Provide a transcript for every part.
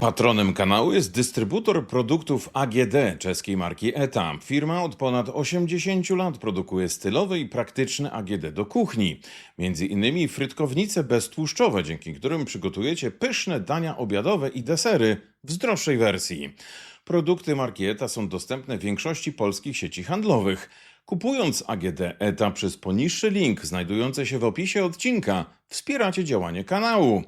Patronem kanału jest dystrybutor produktów AGD czeskiej marki ETA. Firma od ponad 80 lat produkuje stylowe i praktyczne AGD do kuchni. Między innymi frytkownice beztłuszczowe, dzięki którym przygotujecie pyszne dania obiadowe i desery w zdrowszej wersji. Produkty marki ETA są dostępne w większości polskich sieci handlowych. Kupując AGD ETA przez poniższy link znajdujący się w opisie odcinka, wspieracie działanie kanału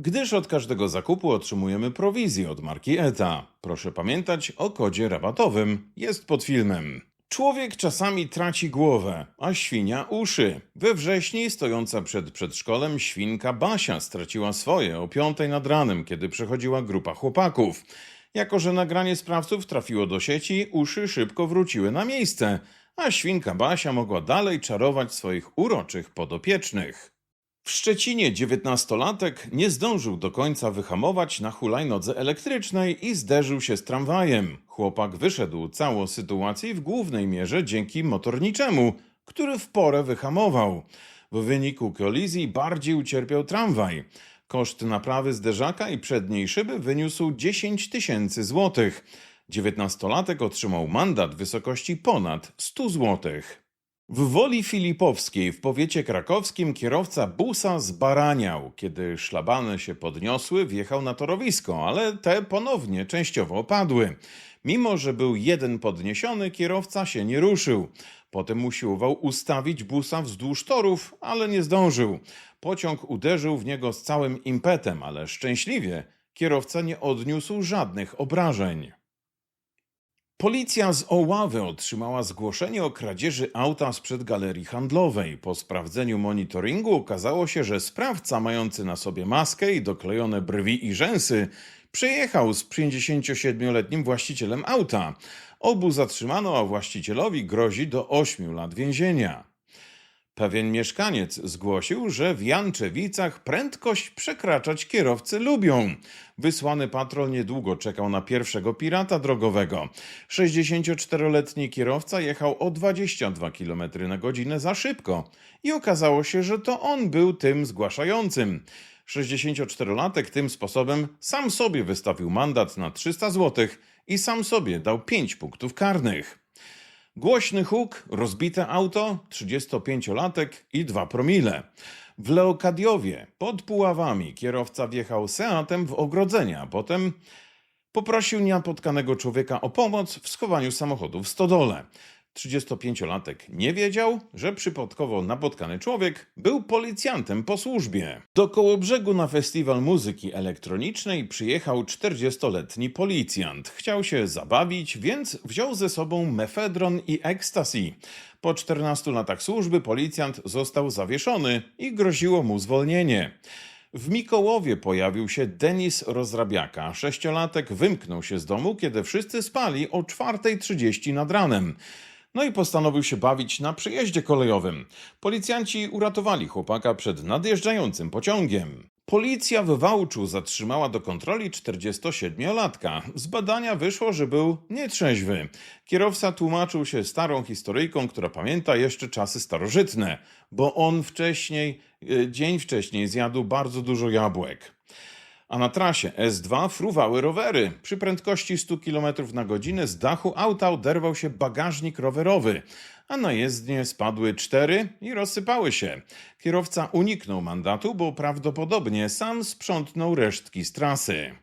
gdyż od każdego zakupu otrzymujemy prowizję od marki ETA. Proszę pamiętać o kodzie rabatowym, jest pod filmem. Człowiek czasami traci głowę, a świnia uszy. We wrześniu stojąca przed przedszkolem świnka Basia straciła swoje o piątej nad ranem, kiedy przechodziła grupa chłopaków. Jako, że nagranie sprawców trafiło do sieci, uszy szybko wróciły na miejsce, a świnka Basia mogła dalej czarować swoich uroczych podopiecznych. W Szczecinie dziewiętnastolatek nie zdążył do końca wyhamować na hulajnodze elektrycznej i zderzył się z tramwajem. Chłopak wyszedł całą sytuację w głównej mierze dzięki motorniczemu, który w porę wyhamował. W wyniku kolizji bardziej ucierpiał tramwaj. Koszt naprawy zderzaka i przedniej szyby wyniósł 10 tysięcy złotych. Dziewiętnastolatek otrzymał mandat w wysokości ponad 100 złotych. W Woli Filipowskiej w powiecie krakowskim kierowca busa zbaraniał. Kiedy szlabany się podniosły, wjechał na torowisko, ale te ponownie częściowo opadły. Mimo, że był jeden podniesiony, kierowca się nie ruszył. Potem usiłował ustawić busa wzdłuż torów, ale nie zdążył. Pociąg uderzył w niego z całym impetem, ale szczęśliwie kierowca nie odniósł żadnych obrażeń. Policja z Oławy otrzymała zgłoszenie o kradzieży auta sprzed galerii handlowej. Po sprawdzeniu monitoringu okazało się, że sprawca mający na sobie maskę i doklejone brwi i rzęsy przyjechał z 57-letnim właścicielem auta. Obu zatrzymano, a właścicielowi grozi do 8 lat więzienia. Pewien mieszkaniec zgłosił, że w Janczewicach prędkość przekraczać kierowcy lubią. Wysłany patrol niedługo czekał na pierwszego pirata drogowego. 64-letni kierowca jechał o 22 km na godzinę za szybko i okazało się, że to on był tym zgłaszającym. 64-latek tym sposobem sam sobie wystawił mandat na 300 zł i sam sobie dał 5 punktów karnych. Głośny huk, rozbite auto, 35-latek i 2 promile. W Leokadiowie pod Puławami kierowca wjechał Seatem w ogrodzenie, a potem poprosił niepotkanego człowieka o pomoc w schowaniu samochodu w stodole. 35-latek nie wiedział, że przypadkowo napotkany człowiek był policjantem po służbie. Do Kołobrzegu na festiwal muzyki elektronicznej przyjechał 40-letni policjant. Chciał się zabawić, więc wziął ze sobą mefedron i ecstasy. Po 14 latach służby policjant został zawieszony i groziło mu zwolnienie. W Mikołowie pojawił się Denis Rozrabiaka. Sześciolatek wymknął się z domu, kiedy wszyscy spali o 4.30 nad ranem. No i postanowił się bawić na przejeździe kolejowym. Policjanci uratowali chłopaka przed nadjeżdżającym pociągiem. Policja w Wałczu zatrzymała do kontroli 47-latka. Z badania wyszło, że był nietrzeźwy. Kierowca tłumaczył się starą historyjką, która pamięta jeszcze czasy starożytne, bo on wcześniej, e, dzień wcześniej zjadł bardzo dużo jabłek. A na trasie S2 fruwały rowery. Przy prędkości 100 km na godzinę z dachu auta oderwał się bagażnik rowerowy, a na jezdnię spadły cztery i rozsypały się. Kierowca uniknął mandatu, bo prawdopodobnie sam sprzątnął resztki z trasy.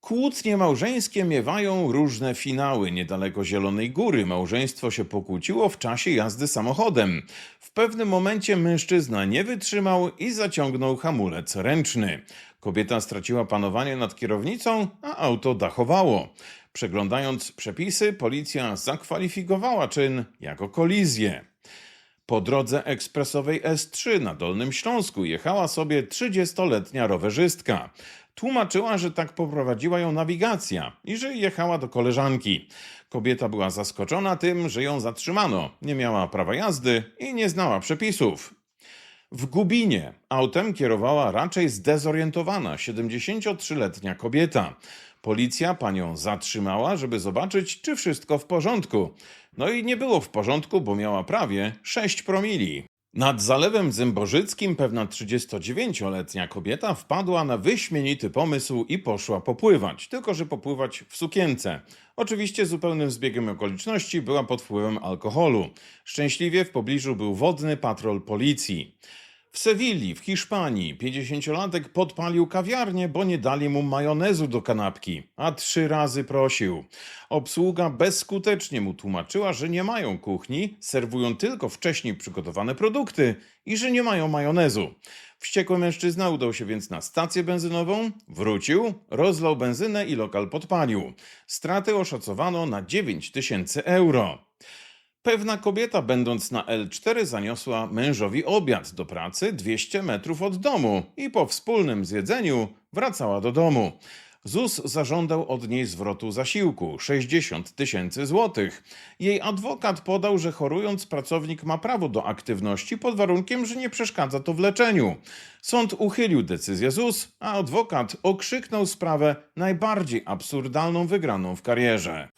Kłótnie małżeńskie miewają różne finały. Niedaleko Zielonej Góry małżeństwo się pokłóciło w czasie jazdy samochodem. W pewnym momencie mężczyzna nie wytrzymał i zaciągnął hamulec ręczny. Kobieta straciła panowanie nad kierownicą, a auto dachowało. Przeglądając przepisy, policja zakwalifikowała czyn jako kolizję. Po drodze ekspresowej S3 na Dolnym Śląsku jechała sobie 30-letnia rowerzystka. Tłumaczyła, że tak poprowadziła ją nawigacja i że jechała do koleżanki. Kobieta była zaskoczona tym, że ją zatrzymano, nie miała prawa jazdy i nie znała przepisów. W Gubinie autem kierowała raczej zdezorientowana 73-letnia kobieta. Policja panią zatrzymała, żeby zobaczyć, czy wszystko w porządku. No i nie było w porządku, bo miała prawie 6 promili. Nad Zalewem Zębożyckim pewna 39-letnia kobieta wpadła na wyśmienity pomysł i poszła popływać, tylko że popływać w sukience. Oczywiście zupełnym zbiegiem okoliczności była pod wpływem alkoholu. Szczęśliwie w pobliżu był wodny patrol policji. W Sewilli, w Hiszpanii, 50-latek podpalił kawiarnię, bo nie dali mu majonezu do kanapki, a trzy razy prosił. Obsługa bezskutecznie mu tłumaczyła, że nie mają kuchni, serwują tylko wcześniej przygotowane produkty i że nie mają majonezu. Wściekły mężczyzna udał się więc na stację benzynową, wrócił, rozlał benzynę i lokal podpalił. Straty oszacowano na 9 tysięcy euro. Pewna kobieta, będąc na L4, zaniosła mężowi obiad do pracy 200 metrów od domu i po wspólnym zjedzeniu wracała do domu. ZUS zażądał od niej zwrotu zasiłku 60 tysięcy złotych. Jej adwokat podał, że chorując pracownik ma prawo do aktywności pod warunkiem, że nie przeszkadza to w leczeniu. Sąd uchylił decyzję ZUS, a adwokat okrzyknął sprawę najbardziej absurdalną wygraną w karierze.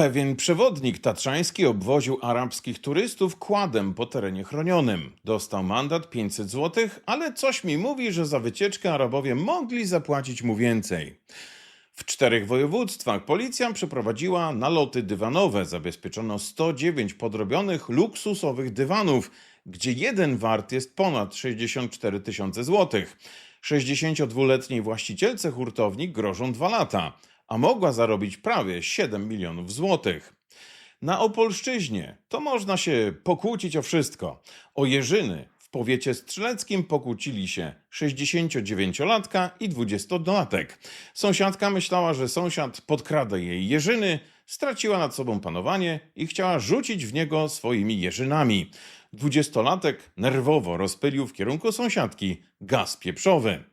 Pewien przewodnik tatrzański obwoził arabskich turystów kładem po terenie chronionym. Dostał mandat 500 zł, ale coś mi mówi, że za wycieczkę Arabowie mogli zapłacić mu więcej. W czterech województwach policja przeprowadziła naloty dywanowe. Zabezpieczono 109 podrobionych, luksusowych dywanów, gdzie jeden wart jest ponad 64 tysiące złotych. 62-letniej właścicielce hurtowni grożą dwa lata a mogła zarobić prawie 7 milionów złotych. Na Opolszczyźnie to można się pokłócić o wszystko. O Jerzyny w powiecie strzeleckim pokłócili się 69-latka i 20-latek. Sąsiadka myślała, że sąsiad podkrada jej Jerzyny, straciła nad sobą panowanie i chciała rzucić w niego swoimi jeżynami. Dwudziestolatek nerwowo rozpylił w kierunku sąsiadki gaz pieprzowy.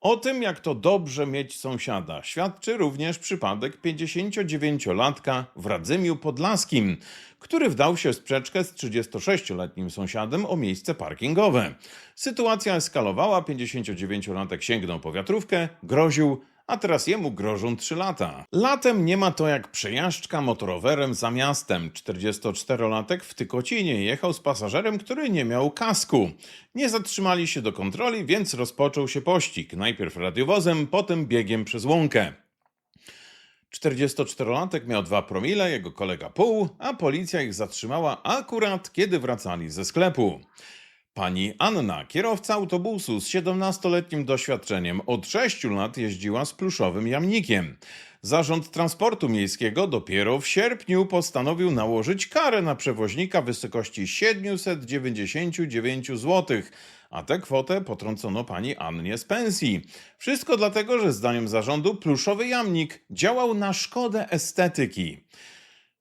O tym, jak to dobrze mieć sąsiada, świadczy również przypadek 59-latka w Radzymiu Podlaskim, który wdał się w sprzeczkę z 36-letnim sąsiadem o miejsce parkingowe. Sytuacja eskalowała, 59-latek sięgnął po wiatrówkę, groził, a teraz jemu grożą 3 lata. Latem nie ma to jak przejażdżka motorowerem za miastem. 44-latek w Tykocinie jechał z pasażerem, który nie miał kasku. Nie zatrzymali się do kontroli, więc rozpoczął się pościg. Najpierw radiowozem, potem biegiem przez łąkę. 44-latek miał dwa promile, jego kolega pół, a policja ich zatrzymała akurat kiedy wracali ze sklepu. Pani Anna, kierowca autobusu z 17-letnim doświadczeniem, od 6 lat jeździła z pluszowym jamnikiem. Zarząd Transportu Miejskiego dopiero w sierpniu postanowił nałożyć karę na przewoźnika w wysokości 799 zł, a tę kwotę potrącono pani Annie z pensji. Wszystko dlatego, że zdaniem zarządu pluszowy jamnik działał na szkodę estetyki.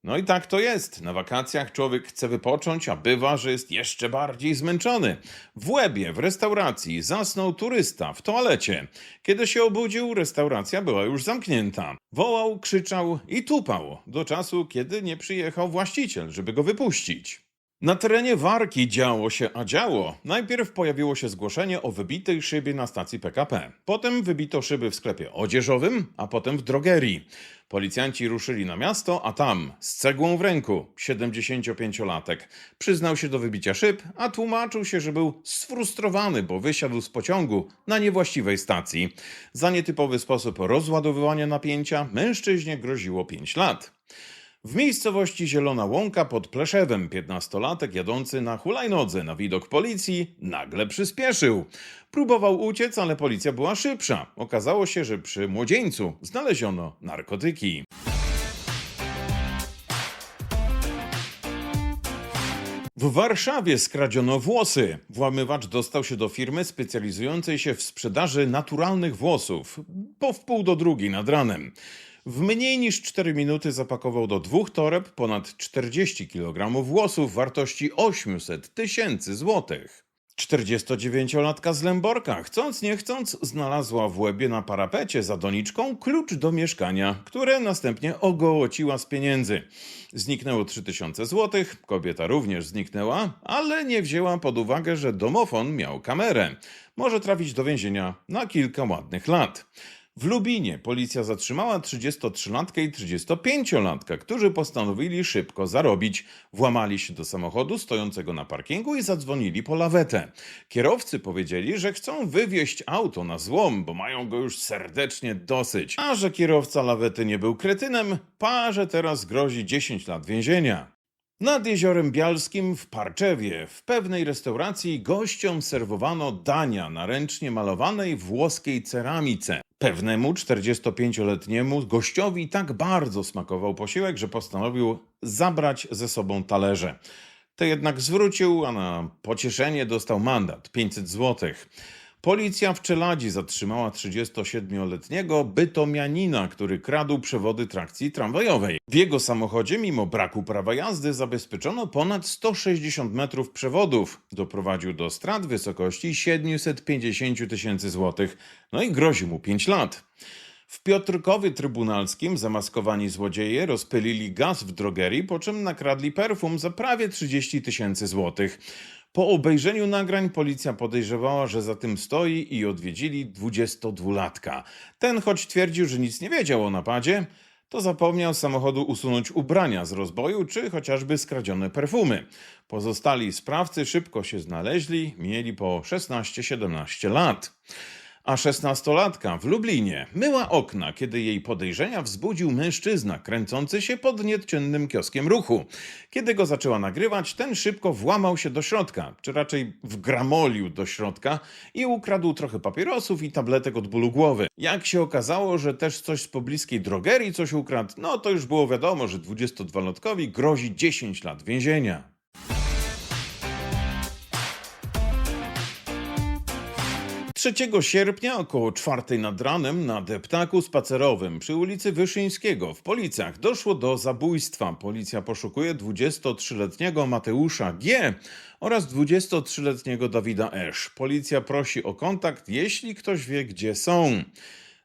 No i tak to jest. Na wakacjach człowiek chce wypocząć, a bywa, że jest jeszcze bardziej zmęczony. W łebie, w restauracji zasnął turysta w toalecie. Kiedy się obudził, restauracja była już zamknięta. Wołał, krzyczał i tupał do czasu, kiedy nie przyjechał właściciel, żeby go wypuścić. Na terenie Warki działo się, a działo. Najpierw pojawiło się zgłoszenie o wybitej szybie na stacji PKP. Potem wybito szyby w sklepie odzieżowym, a potem w drogerii. Policjanci ruszyli na miasto, a tam, z cegłą w ręku, 75-latek. Przyznał się do wybicia szyb, a tłumaczył się, że był sfrustrowany, bo wysiadł z pociągu na niewłaściwej stacji. Za nietypowy sposób rozładowywania napięcia mężczyźnie groziło 5 lat. W miejscowości Zielona Łąka pod Pleszewem 15-latek jadący na hulajnodze na widok policji nagle przyspieszył. Próbował uciec, ale policja była szybsza. Okazało się, że przy młodzieńcu znaleziono narkotyki. W Warszawie skradziono włosy. Włamywacz dostał się do firmy specjalizującej się w sprzedaży naturalnych włosów po wpół do drugiej nad ranem. W mniej niż 4 minuty zapakował do dwóch toreb ponad 40 kg włosów wartości 800 tysięcy złotych. 49-latka z Lęborka, chcąc nie chcąc, znalazła w łebie na parapecie za doniczką klucz do mieszkania, które następnie ogołociła z pieniędzy. Zniknęło 3000 złotych, kobieta również zniknęła, ale nie wzięła pod uwagę, że domofon miał kamerę. Może trafić do więzienia na kilka ładnych lat. W Lubinie policja zatrzymała 33-latkę i 35-latka, którzy postanowili szybko zarobić. Włamali się do samochodu stojącego na parkingu i zadzwonili po lawetę. Kierowcy powiedzieli, że chcą wywieźć auto na złom, bo mają go już serdecznie dosyć. A że kierowca lawety nie był kretynem, parze teraz grozi 10 lat więzienia. Nad jeziorem Bialskim w Parczewie w pewnej restauracji gościom serwowano dania na ręcznie malowanej włoskiej ceramice. Pewnemu 45-letniemu gościowi tak bardzo smakował posiłek, że postanowił zabrać ze sobą talerze. To jednak zwrócił, a na pocieszenie dostał mandat 500 złotych. Policja w Czeladzi zatrzymała 37-letniego bytomianina, który kradł przewody trakcji tramwajowej. W jego samochodzie, mimo braku prawa jazdy, zabezpieczono ponad 160 metrów przewodów. Doprowadził do strat wysokości 750 tysięcy złotych, no i grozi mu 5 lat. W Piotrkowie Trybunalskim zamaskowani złodzieje rozpylili gaz w drogerii, po czym nakradli perfum za prawie 30 tysięcy złotych. Po obejrzeniu nagrań policja podejrzewała, że za tym stoi i odwiedzili 22-latka. Ten, choć twierdził, że nic nie wiedział o napadzie, to zapomniał z samochodu usunąć ubrania z rozboju czy chociażby skradzione perfumy. Pozostali sprawcy szybko się znaleźli, mieli po 16-17 lat. A szesnastolatka w Lublinie myła okna, kiedy jej podejrzenia wzbudził mężczyzna kręcący się pod nieczynnym kioskiem ruchu. Kiedy go zaczęła nagrywać, ten szybko włamał się do środka, czy raczej wgramolił do środka i ukradł trochę papierosów i tabletek od bólu głowy. Jak się okazało, że też coś z pobliskiej drogerii coś ukradł, no to już było wiadomo, że 22-latkowi grozi 10 lat więzienia. 3 sierpnia około 4 nad ranem na deptaku spacerowym przy ulicy Wyszyńskiego w Policach doszło do zabójstwa. Policja poszukuje 23-letniego Mateusza G. oraz 23-letniego Dawida Esz. Policja prosi o kontakt, jeśli ktoś wie, gdzie są.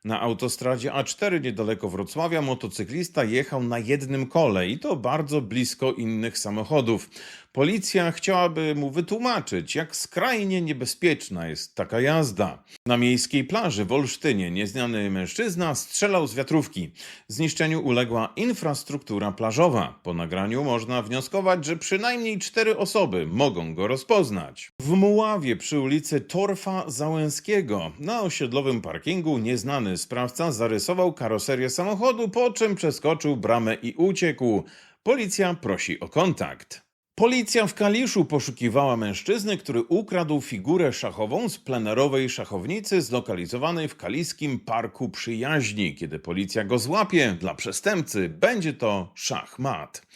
Na autostradzie A4 niedaleko Wrocławia motocyklista jechał na jednym kole i to bardzo blisko innych samochodów. Policja chciałaby mu wytłumaczyć, jak skrajnie niebezpieczna jest taka jazda. Na miejskiej plaży w Olsztynie nieznany mężczyzna strzelał z wiatrówki. Zniszczeniu uległa infrastruktura plażowa. Po nagraniu można wnioskować, że przynajmniej cztery osoby mogą go rozpoznać. W Muławie przy ulicy Torfa Załęskiego na osiedlowym parkingu nieznany sprawca zarysował karoserię samochodu, po czym przeskoczył bramę i uciekł. Policja prosi o kontakt. Policja w Kaliszu poszukiwała mężczyzny, który ukradł figurę szachową z plenerowej szachownicy zlokalizowanej w Kaliskim Parku Przyjaźni. Kiedy policja go złapie, dla przestępcy będzie to szachmat.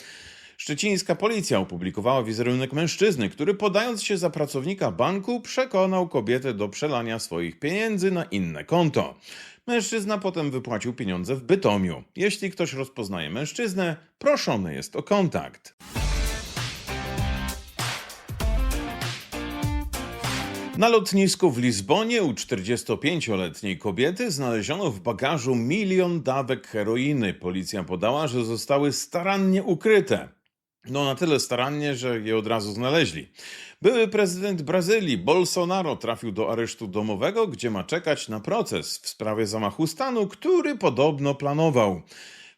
Szczecińska policja opublikowała wizerunek mężczyzny, który podając się za pracownika banku przekonał kobietę do przelania swoich pieniędzy na inne konto. Mężczyzna potem wypłacił pieniądze w Bytomiu. Jeśli ktoś rozpoznaje mężczyznę, proszony jest o kontakt. Na lotnisku w Lizbonie u 45-letniej kobiety znaleziono w bagażu milion dawek heroiny. Policja podała, że zostały starannie ukryte. No na tyle starannie, że je od razu znaleźli. Były prezydent Brazylii Bolsonaro trafił do aresztu domowego, gdzie ma czekać na proces w sprawie zamachu stanu, który podobno planował.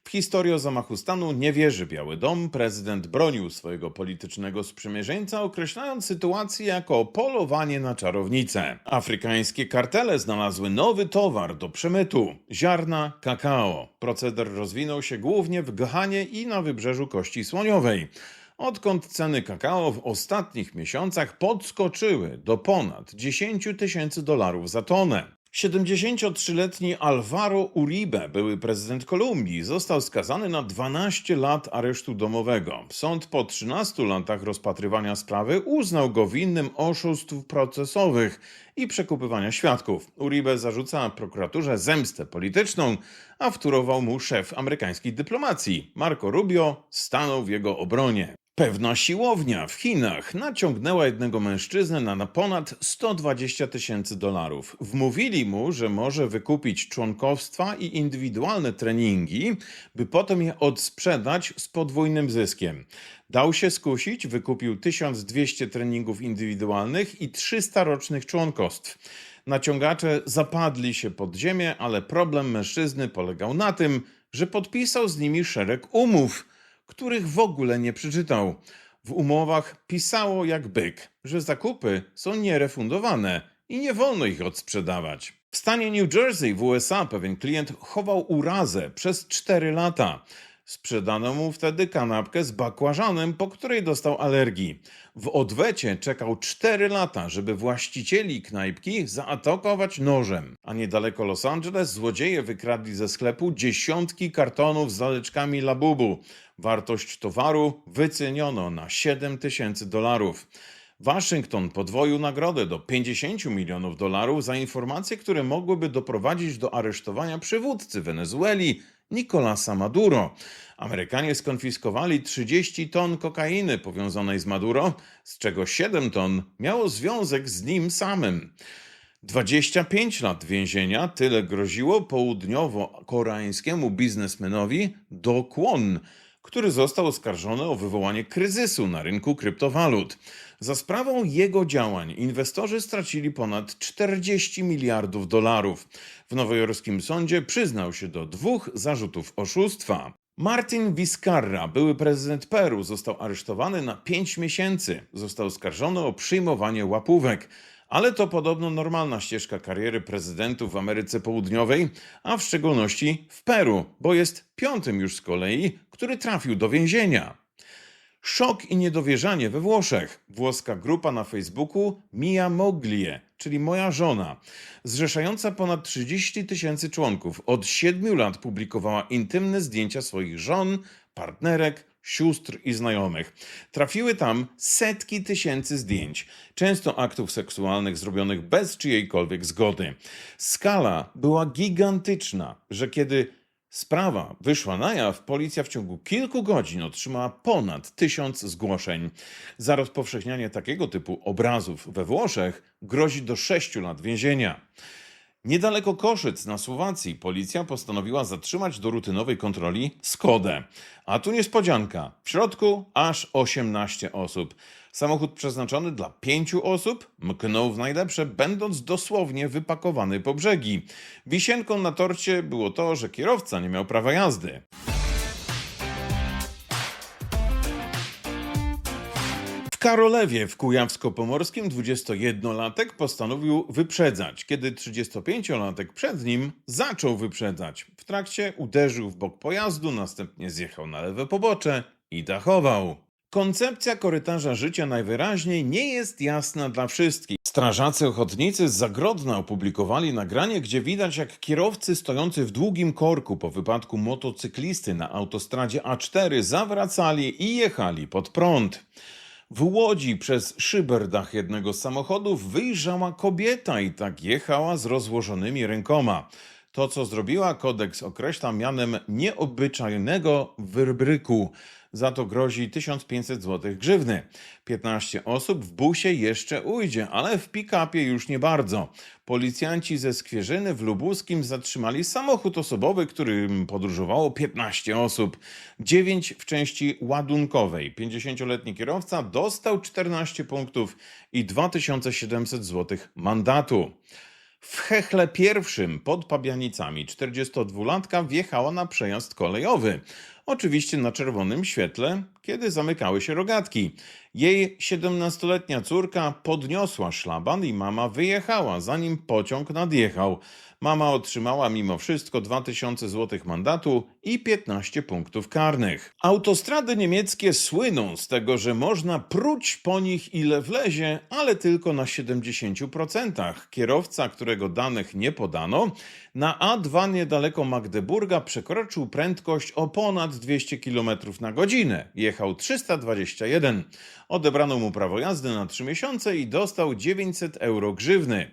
W historii o zamachu stanu nie wierzy Biały Dom. Prezydent bronił swojego politycznego sprzymierzeńca, określając sytuację jako polowanie na czarownicę. Afrykańskie kartele znalazły nowy towar do przemytu ziarna kakao. Proceder rozwinął się głównie w Ghanie i na wybrzeżu Kości Słoniowej. Odkąd ceny kakao w ostatnich miesiącach podskoczyły do ponad 10 tysięcy dolarów za tonę. 73-letni Alvaro Uribe, były prezydent Kolumbii, został skazany na 12 lat aresztu domowego. Sąd po 13 latach rozpatrywania sprawy uznał go winnym oszustw procesowych i przekupywania świadków. Uribe zarzuca prokuraturze zemstę polityczną, a wtórował mu szef amerykańskiej dyplomacji. Marco Rubio stanął w jego obronie. Pewna siłownia w Chinach naciągnęła jednego mężczyznę na, na ponad 120 tysięcy dolarów. Wmówili mu, że może wykupić członkowstwa i indywidualne treningi, by potem je odsprzedać z podwójnym zyskiem. Dał się skusić, wykupił 1200 treningów indywidualnych i 300 rocznych członkostw. Naciągacze zapadli się pod ziemię, ale problem mężczyzny polegał na tym, że podpisał z nimi szereg umów, których w ogóle nie przeczytał. W umowach pisało jak byk, że zakupy są nierefundowane i nie wolno ich odsprzedawać. W stanie New Jersey w USA pewien klient chował urazę przez 4 lata. Sprzedano mu wtedy kanapkę z bakłażanem, po której dostał alergii. W odwecie czekał 4 lata, żeby właścicieli knajpki zaatakować nożem. A niedaleko Los Angeles złodzieje wykradli ze sklepu dziesiątki kartonów z zaleczkami Labubu. Wartość towaru wyceniono na 7 tysięcy dolarów. Waszyngton podwoił nagrodę do 50 milionów dolarów za informacje, które mogłyby doprowadzić do aresztowania przywódcy Wenezueli Nicolasa Maduro. Amerykanie skonfiskowali 30 ton kokainy powiązanej z Maduro, z czego 7 ton miało związek z nim samym. 25 lat więzienia tyle groziło południowo-koreańskiemu biznesmenowi Do Kwon, który został oskarżony o wywołanie kryzysu na rynku kryptowalut. Za sprawą jego działań inwestorzy stracili ponad 40 miliardów dolarów. W nowojorskim sądzie przyznał się do dwóch zarzutów oszustwa. Martin Vizcarra, były prezydent Peru, został aresztowany na 5 miesięcy. Został oskarżony o przyjmowanie łapówek. Ale to podobno normalna ścieżka kariery prezydentów w Ameryce Południowej, a w szczególności w Peru, bo jest piątym już z kolei, który trafił do więzienia. Szok i niedowierzanie we Włoszech. Włoska grupa na Facebooku Mia Moglie, czyli moja żona, zrzeszająca ponad 30 tysięcy członków, od 7 lat publikowała intymne zdjęcia swoich żon, partnerek, sióstr i znajomych. Trafiły tam setki tysięcy zdjęć, często aktów seksualnych zrobionych bez czyjejkolwiek zgody. Skala była gigantyczna, że kiedy Sprawa wyszła na jaw, policja w ciągu kilku godzin otrzymała ponad tysiąc zgłoszeń. Za rozpowszechnianie takiego typu obrazów we Włoszech grozi do 6 lat więzienia. Niedaleko Koszyc na Słowacji policja postanowiła zatrzymać do rutynowej kontroli Skodę. A tu niespodzianka. W środku aż 18 osób. Samochód przeznaczony dla pięciu osób mknął w najlepsze, będąc dosłownie wypakowany po brzegi. Wisienką na torcie było to, że kierowca nie miał prawa jazdy. W Karolewie w Kujawsko-Pomorskim 21-latek postanowił wyprzedzać, kiedy 35-latek przed nim zaczął wyprzedzać. W trakcie uderzył w bok pojazdu, następnie zjechał na lewe pobocze i dachował. Koncepcja korytarza życia najwyraźniej nie jest jasna dla wszystkich. Strażacy ochotnicy z Zagrodna opublikowali nagranie, gdzie widać jak kierowcy stojący w długim korku po wypadku motocyklisty na autostradzie A4 zawracali i jechali pod prąd. W Łodzi przez szyberdach jednego z samochodów wyjrzała kobieta i tak jechała z rozłożonymi rękoma. To, co zrobiła, kodeks określa mianem nieobyczajnego wybryku. Za to grozi 1500 zł grzywny. 15 osób w busie jeszcze ujdzie, ale w pick-upie już nie bardzo. Policjanci ze Skwierzyny w Lubuskim zatrzymali samochód osobowy, którym podróżowało 15 osób. 9 w części ładunkowej. 50-letni kierowca dostał 14 punktów i 2700 zł mandatu. W Hechle pierwszym pod Pabianicami 42-latka wjechała na przejazd kolejowy. Oczywiście na czerwonym świetle, kiedy zamykały się rogatki. Jej 17-letnia córka podniosła szlaban i mama wyjechała, zanim pociąg nadjechał. Mama otrzymała mimo wszystko 2000 zł mandatu i 15 punktów karnych. Autostrady niemieckie słyną z tego, że można pruć po nich ile wlezie, ale tylko na 70%. Kierowca, którego danych nie podano, na A2 niedaleko Magdeburga przekroczył prędkość o ponad 200 km na godzinę. Jechał 321. Odebrano mu prawo jazdy na 3 miesiące i dostał 900 euro grzywny.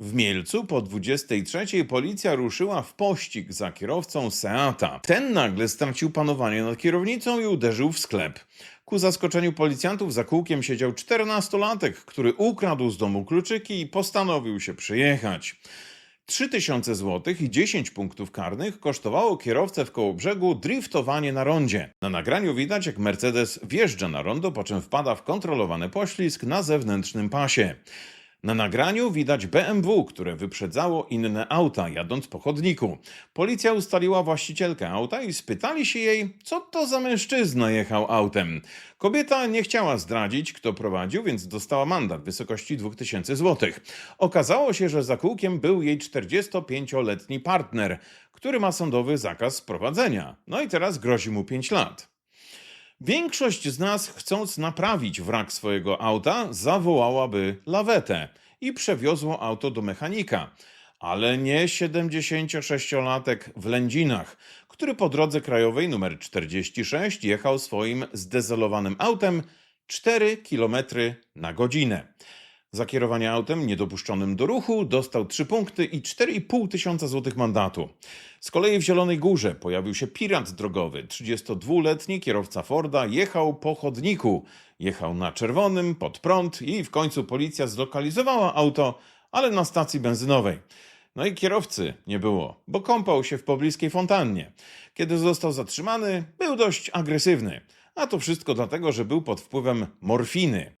W Mielcu po 23 policja ruszyła w pościg za kierowcą Seata. Ten nagle stracił panowanie nad kierownicą i uderzył w sklep. Ku zaskoczeniu policjantów za kółkiem siedział 14-latek, który ukradł z domu kluczyki i postanowił się przyjechać. 3000 zł i 10 punktów karnych kosztowało kierowcę w Kołobrzegu driftowanie na rondzie. Na nagraniu widać, jak Mercedes wjeżdża na rondo, po czym wpada w kontrolowany poślizg na zewnętrznym pasie. Na nagraniu widać BMW, które wyprzedzało inne auta, jadąc po chodniku. Policja ustaliła właścicielkę auta i spytali się jej, co to za mężczyzna jechał autem. Kobieta nie chciała zdradzić, kto prowadził, więc dostała mandat w wysokości 2000 zł. Okazało się, że za kółkiem był jej 45-letni partner, który ma sądowy zakaz prowadzenia. No i teraz grozi mu 5 lat. Większość z nas, chcąc naprawić wrak swojego auta, zawołałaby lawetę i przewiozło auto do mechanika. Ale nie 76-latek w Lędzinach, który po drodze krajowej numer 46 jechał swoim zdezelowanym autem 4 km na godzinę. Za kierowanie autem niedopuszczonym do ruchu dostał 3 punkty i 4,5 tysiąca złotych mandatu. Z kolei w Zielonej Górze pojawił się pirat drogowy. 32-letni kierowca Forda jechał po chodniku. Jechał na czerwonym, pod prąd i w końcu policja zlokalizowała auto, ale na stacji benzynowej. No i kierowcy nie było, bo kąpał się w pobliskiej fontannie. Kiedy został zatrzymany, był dość agresywny. A to wszystko dlatego, że był pod wpływem morfiny.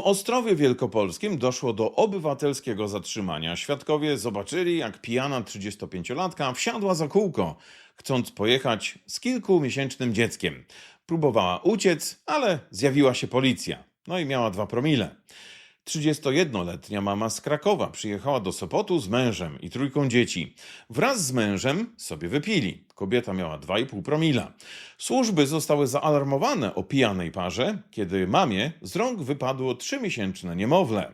W Ostrowie Wielkopolskim doszło do obywatelskiego zatrzymania. Świadkowie zobaczyli, jak pijana 35-latka wsiadła za kółko, chcąc pojechać z kilkumiesięcznym dzieckiem. Próbowała uciec, ale zjawiła się policja. No i miała dwa promile. 31-letnia mama z Krakowa przyjechała do Sopotu z mężem i trójką dzieci. Wraz z mężem sobie wypili. Kobieta miała 2,5 promila. Służby zostały zaalarmowane o pijanej parze, kiedy mamie z rąk wypadło trzymiesięczne niemowlę.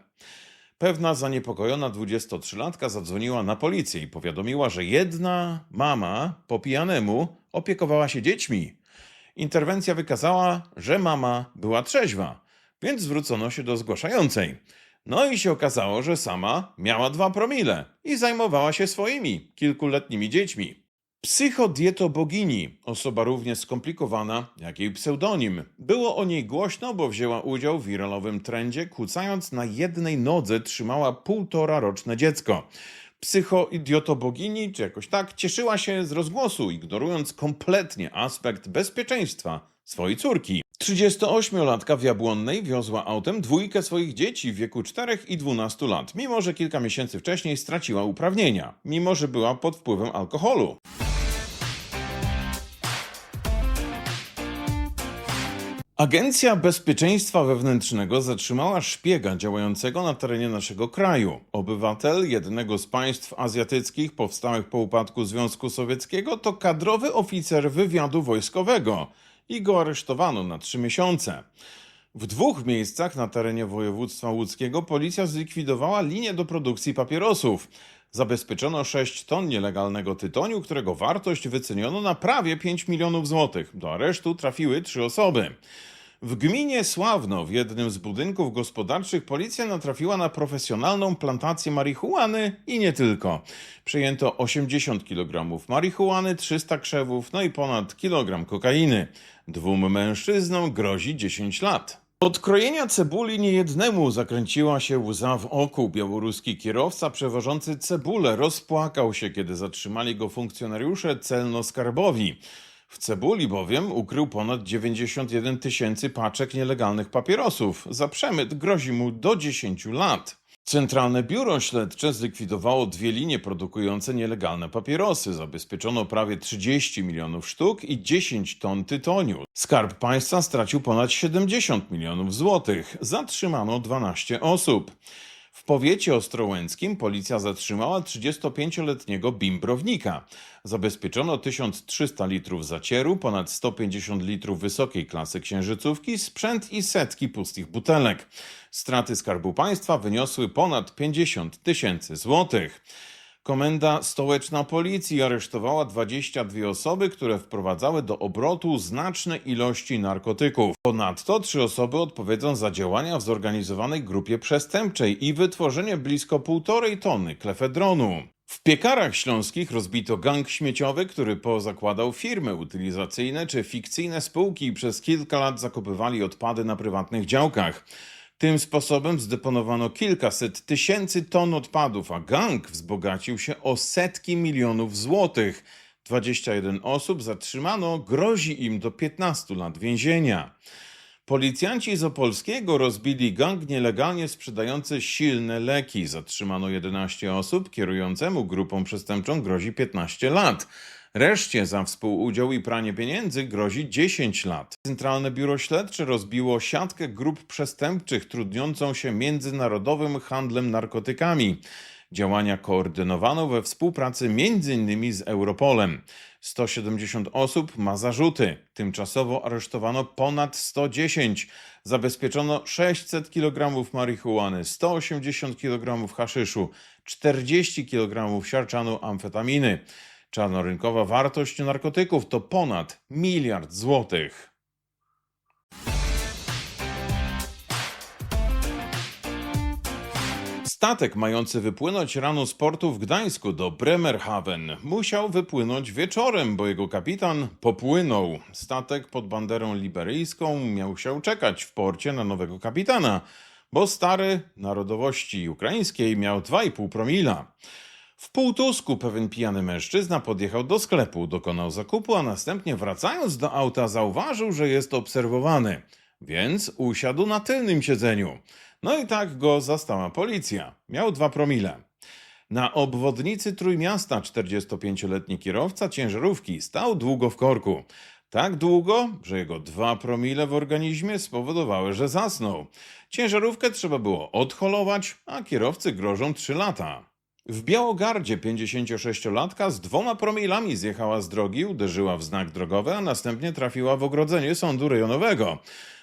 Pewna zaniepokojona 23-latka zadzwoniła na policję i powiadomiła, że jedna mama po pijanemu opiekowała się dziećmi. Interwencja wykazała, że mama była trzeźwa, więc zwrócono się do zgłaszającej. No i się okazało, że sama miała dwa promile i zajmowała się swoimi kilkuletnimi dziećmi. Psychodietobogini, osoba równie skomplikowana jak jej pseudonim. Było o niej głośno, bo wzięła udział w wiralowym trendzie, kucając na jednej nodze trzymała półtora roczne dziecko. Psychodietobogini, czy jakoś tak, cieszyła się z rozgłosu, ignorując kompletnie aspekt bezpieczeństwa swojej córki. 38-latka w Jabłonnej wiozła autem dwójkę swoich dzieci w wieku 4 i 12 lat, mimo że kilka miesięcy wcześniej straciła uprawnienia, mimo że była pod wpływem alkoholu. Agencja Bezpieczeństwa Wewnętrznego zatrzymała szpiega działającego na terenie naszego kraju. Obywatel jednego z państw azjatyckich powstałych po upadku Związku Sowieckiego to kadrowy oficer wywiadu wojskowego i go aresztowano na trzy miesiące. W dwóch miejscach na terenie województwa łódzkiego policja zlikwidowała linię do produkcji papierosów. Zabezpieczono 6 ton nielegalnego tytoniu, którego wartość wyceniono na prawie 5 milionów złotych. Do aresztu trafiły trzy osoby. W gminie Sławno, w jednym z budynków gospodarczych, policja natrafiła na profesjonalną plantację marihuany i nie tylko. Przejęto 80 kg marihuany, 300 krzewów, no i ponad kilogram kokainy. Dwóm mężczyznom grozi 10 lat. Od krojenia cebuli niejednemu zakręciła się łza w oku. Białoruski kierowca przewożący cebulę rozpłakał się, kiedy zatrzymali go funkcjonariusze celno-skarbowi. W cebuli bowiem ukrył ponad 91 tysięcy paczek nielegalnych papierosów. Za przemyt grozi mu do 10 lat. Centralne Biuro Śledcze zlikwidowało dwie linie produkujące nielegalne papierosy. Zabezpieczono prawie 30 milionów sztuk i 10 ton tytoniu. Skarb Państwa stracił ponad 70 milionów złotych. Zatrzymano 12 osób. Powiecie ostrołęckim policja zatrzymała 35-letniego bimbrownika. Zabezpieczono 1300 litrów zacieru, ponad 150 litrów wysokiej klasy księżycówki, sprzęt i setki pustych butelek. Straty Skarbu Państwa wyniosły ponad 50 tysięcy złotych. Komenda Stołeczna Policji aresztowała 22 osoby, które wprowadzały do obrotu znaczne ilości narkotyków. Ponadto trzy osoby odpowiedzą za działania w zorganizowanej grupie przestępczej i wytworzenie blisko półtorej tony klefedronu. W piekarach śląskich rozbito gang śmieciowy, który pozakładał firmy utylizacyjne czy fikcyjne spółki i przez kilka lat zakopywali odpady na prywatnych działkach. Tym sposobem zdeponowano kilkaset tysięcy ton odpadów, a gang wzbogacił się o setki milionów złotych. 21 osób zatrzymano, grozi im do 15 lat więzienia. Policjanci z Opolskiego rozbili gang nielegalnie sprzedający silne leki. Zatrzymano 11 osób, kierującemu grupą przestępczą grozi 15 lat. Reszcie za współudział i pranie pieniędzy grozi 10 lat. Centralne Biuro Śledcze rozbiło siatkę grup przestępczych trudniącą się międzynarodowym handlem narkotykami. Działania koordynowano we współpracy m.in. z Europolem. 170 osób ma zarzuty. Tymczasowo aresztowano ponad 110. Zabezpieczono 600 kg marihuany, 180 kg haszyszu, 40 kg siarczanu amfetaminy. Czarnorynkowa wartość narkotyków to ponad miliard złotych. Statek mający wypłynąć rano z portu w Gdańsku do Bremerhaven musiał wypłynąć wieczorem, bo jego kapitan popłynął. Statek pod banderą liberyjską musiał czekać w porcie na nowego kapitana, bo stary narodowości ukraińskiej miał 2,5 promila. W półtusku pewien pijany mężczyzna podjechał do sklepu, dokonał zakupu, a następnie wracając do auta zauważył, że jest obserwowany, więc usiadł na tylnym siedzeniu. No i tak go zastała policja. Miał dwa promile. Na obwodnicy Trójmiasta 45-letni kierowca ciężarówki stał długo w korku. Tak długo, że jego dwa promile w organizmie spowodowały, że zasnął. Ciężarówkę trzeba było odholować, a kierowcy grożą 3 lata. W Białogardzie 56-latka z dwoma promilami zjechała z drogi, uderzyła w znak drogowy, a następnie trafiła w ogrodzenie sądu rejonowego.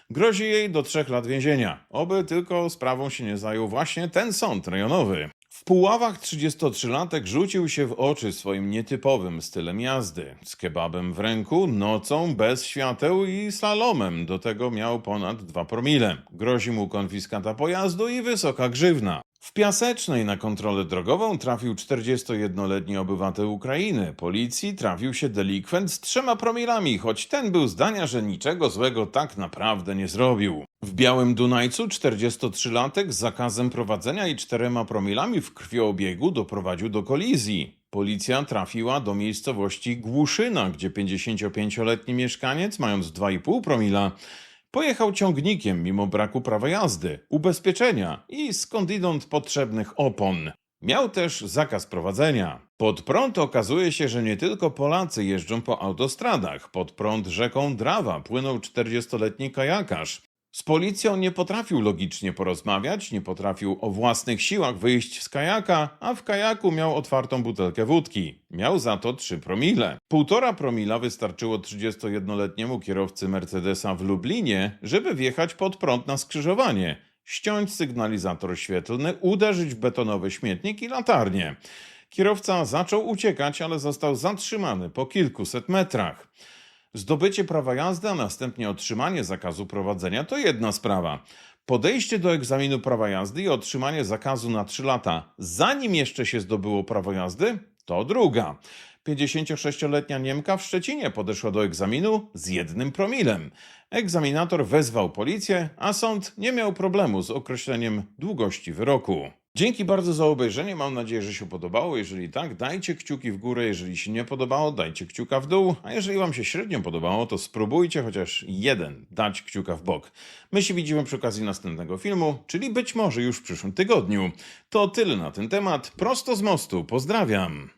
Grozi jej do trzech lat więzienia. Oby tylko sprawą się nie zajął właśnie ten sąd rejonowy. W Puławach 33-latek rzucił się w oczy swoim nietypowym stylem jazdy. Z kebabem w ręku, nocą, bez świateł i slalomem. Do tego miał ponad 2 promile. Grozi mu konfiskata pojazdu i wysoka grzywna. W Piasecznej na kontrolę drogową trafił 41-letni obywatel Ukrainy. Policji trafił się delikwent z trzema promilami, choć ten był zdania, że niczego złego tak naprawdę nie zrobił. W Białym Dunajcu 43-latek z zakazem prowadzenia i czterema promilami w krwiobiegu doprowadził do kolizji. Policja trafiła do miejscowości Głuszyna, gdzie 55-letni mieszkaniec, mając 2,5 promila, Pojechał ciągnikiem mimo braku prawa jazdy, ubezpieczenia i skądinąd potrzebnych opon. Miał też zakaz prowadzenia. Pod prąd okazuje się, że nie tylko Polacy jeżdżą po autostradach. Pod prąd rzeką Drawa płynął 40-letni kajakarz. Z policją nie potrafił logicznie porozmawiać, nie potrafił o własnych siłach wyjść z kajaka, a w kajaku miał otwartą butelkę wódki. Miał za to 3 promile. Półtora promila wystarczyło 31-letniemu kierowcy Mercedesa w Lublinie, żeby wjechać pod prąd na skrzyżowanie, ściąć sygnalizator świetlny, uderzyć w betonowy śmietnik i latarnię. Kierowca zaczął uciekać, ale został zatrzymany po kilkuset metrach. Zdobycie prawa jazdy, a następnie otrzymanie zakazu prowadzenia to jedna sprawa. Podejście do egzaminu prawa jazdy i otrzymanie zakazu na 3 lata, zanim jeszcze się zdobyło prawo jazdy, to druga. 56-letnia Niemka w Szczecinie podeszła do egzaminu z jednym promilem. Egzaminator wezwał policję, a sąd nie miał problemu z określeniem długości wyroku. Dzięki bardzo za obejrzenie. Mam nadzieję, że się podobało. Jeżeli tak, dajcie kciuki w górę. Jeżeli się nie podobało, dajcie kciuka w dół. A jeżeli Wam się średnio podobało, to spróbujcie chociaż jeden dać kciuka w bok. My się widzimy przy okazji następnego filmu, czyli być może już w przyszłym tygodniu. To tyle na ten temat. Prosto z mostu. Pozdrawiam.